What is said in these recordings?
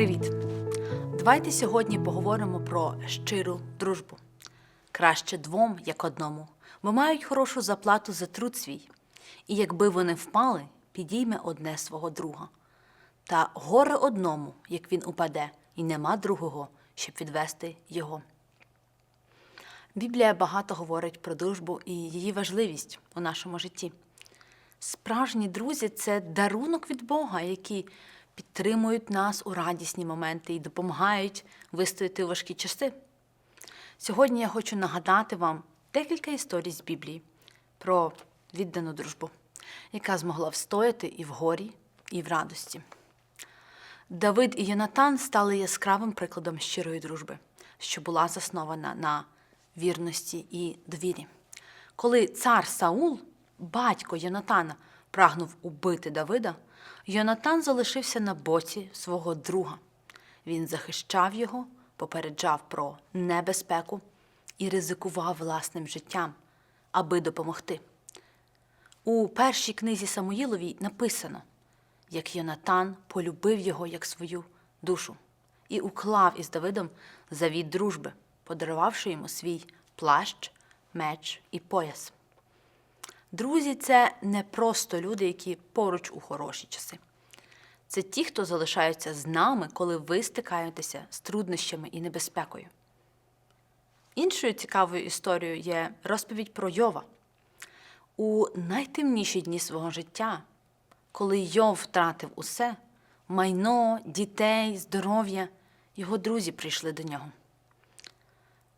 Привіт! Давайте сьогодні поговоримо про щиру дружбу. Краще двом, як одному, бо мають хорошу заплату за труд свій. І якби вони впали, підійме одне свого друга. Та горе одному, як він упаде, і нема другого, щоб відвести його. Біблія багато говорить про дружбу і її важливість у нашому житті. Справжні друзі це дарунок від Бога, які підтримують нас у радісні моменти і допомагають вистояти у важкі часи. Сьогодні я хочу нагадати вам декілька історій з Біблії про віддану дружбу, яка змогла встояти і в горі, і в радості. Давид і Йонатан стали яскравим прикладом щирої дружби, що була заснована на вірності і довірі. Коли цар Саул, батько Йонатана, прагнув убити Давида, Йонатан залишився на боці свого друга. Він захищав його, попереджав про небезпеку і ризикував власним життям, аби допомогти. У першій книзі Самуїловій написано, як Йонатан полюбив його як свою душу і уклав із Давидом завіт дружби, подарувавши йому свій плащ, меч і пояс. Друзі, це не просто люди, які поруч у хороші часи. Це ті, хто залишаються з нами, коли ви стикаєтеся з труднощами і небезпекою. Іншою цікавою історією є розповідь про Йова. У найтемніші дні свого життя, коли Йов втратив усе майно, дітей, здоров'я, його друзі прийшли до нього.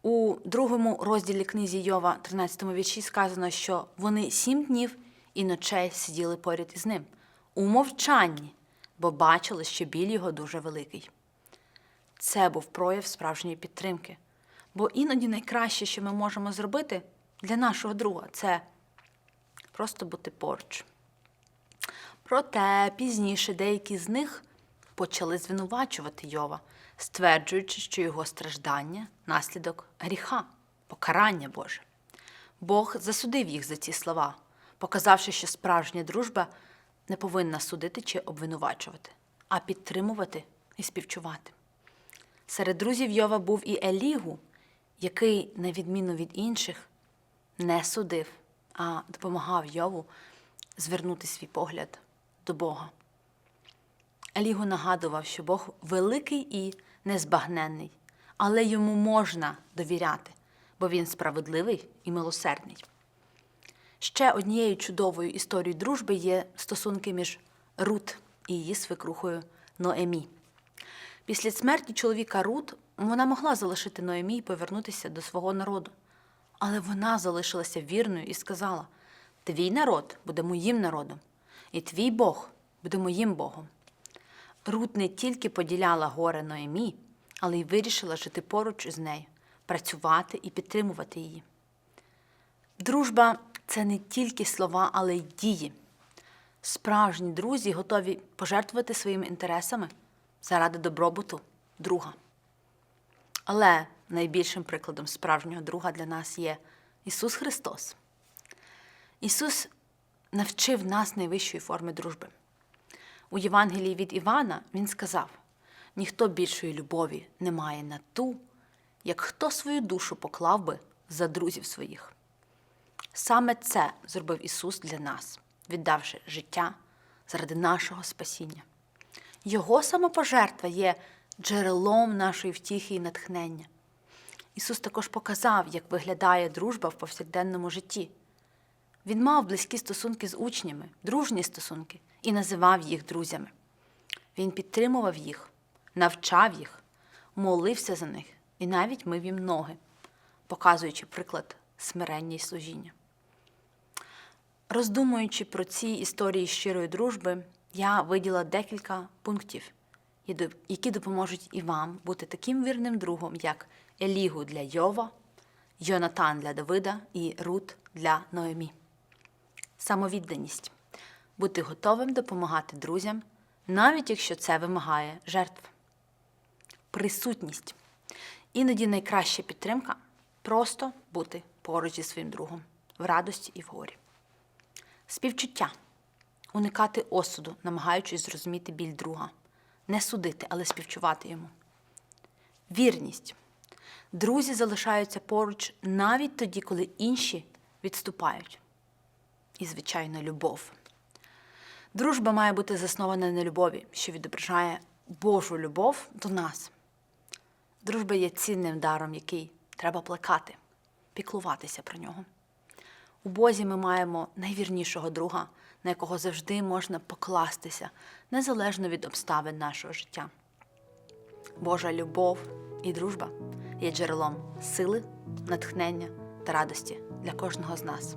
У другому розділі книзі Йова, 13 вірші, сказано, що вони сім днів і ночей сиділи поряд із ним у мовчанні, бо бачили, що біль його дуже великий. Це був прояв справжньої підтримки. Бо іноді найкраще, що ми можемо зробити для нашого друга, це просто бути поруч. Проте пізніше деякі з них почали звинувачувати Йова, стверджуючи, що його страждання наслідок гріха, покарання Боже. Бог засудив їх за ці слова, показавши, що справжня дружба не повинна судити чи обвинувачувати, а підтримувати і співчувати. Серед друзів Йова був і Елігу, який, на відміну від інших, не судив, а допомагав Йову звернути свій погляд до Бога. Елігу нагадував, що Бог великий і незбагненний, але йому можна довіряти, бо він справедливий і милосердний. Ще однією чудовою історією дружби є стосунки між Рут і її свекрухою Ноемі. Після смерті чоловіка Рут вона могла залишити Ноемі і повернутися до свого народу. Але вона залишилася вірною і сказала: Твій народ буде моїм народом, і твій Бог буде моїм Богом. Рут не тільки поділяла горе Ноемі, але й вирішила жити поруч із нею, працювати і підтримувати її. Дружба це не тільки слова, але й дії. Справжні друзі готові пожертвувати своїми інтересами заради добробуту друга. Але найбільшим прикладом справжнього друга для нас є Ісус Христос. Ісус навчив нас найвищої форми дружби. У Євангелії від Івана Він сказав: ніхто більшої любові не має на ту, як хто свою душу поклав би за друзів своїх. Саме це зробив Ісус для нас, віддавши життя заради нашого спасіння. Його самопожертва є джерелом нашої втіхи і натхнення. Ісус також показав, як виглядає дружба в повсякденному житті. Він мав близькі стосунки з учнями, дружні стосунки, і називав їх друзями. Він підтримував їх, навчав їх, молився за них і навіть мив їм ноги, показуючи приклад смирення і служіння. Роздумуючи про ці історії щирої дружби, я виділа декілька пунктів, які допоможуть і вам бути таким вірним другом, як Елігу для Йова, Йонатан для Давида і Рут для Ноемі. Самовідданість бути готовим допомагати друзям, навіть якщо це вимагає жертв. Присутність. Іноді найкраща підтримка просто бути поруч зі своїм другом в радості і в горі. Співчуття уникати осуду, намагаючись зрозуміти біль друга, не судити, але співчувати йому. Вірність. Друзі залишаються поруч навіть тоді, коли інші відступають. І, звичайно, любов. Дружба має бути заснована на любові, що відображає Божу любов до нас. Дружба є цінним даром, який треба плекати, піклуватися про нього. У Бозі ми маємо найвірнішого друга, на якого завжди можна покластися, незалежно від обставин нашого життя. Божа любов і дружба є джерелом сили, натхнення та радості для кожного з нас.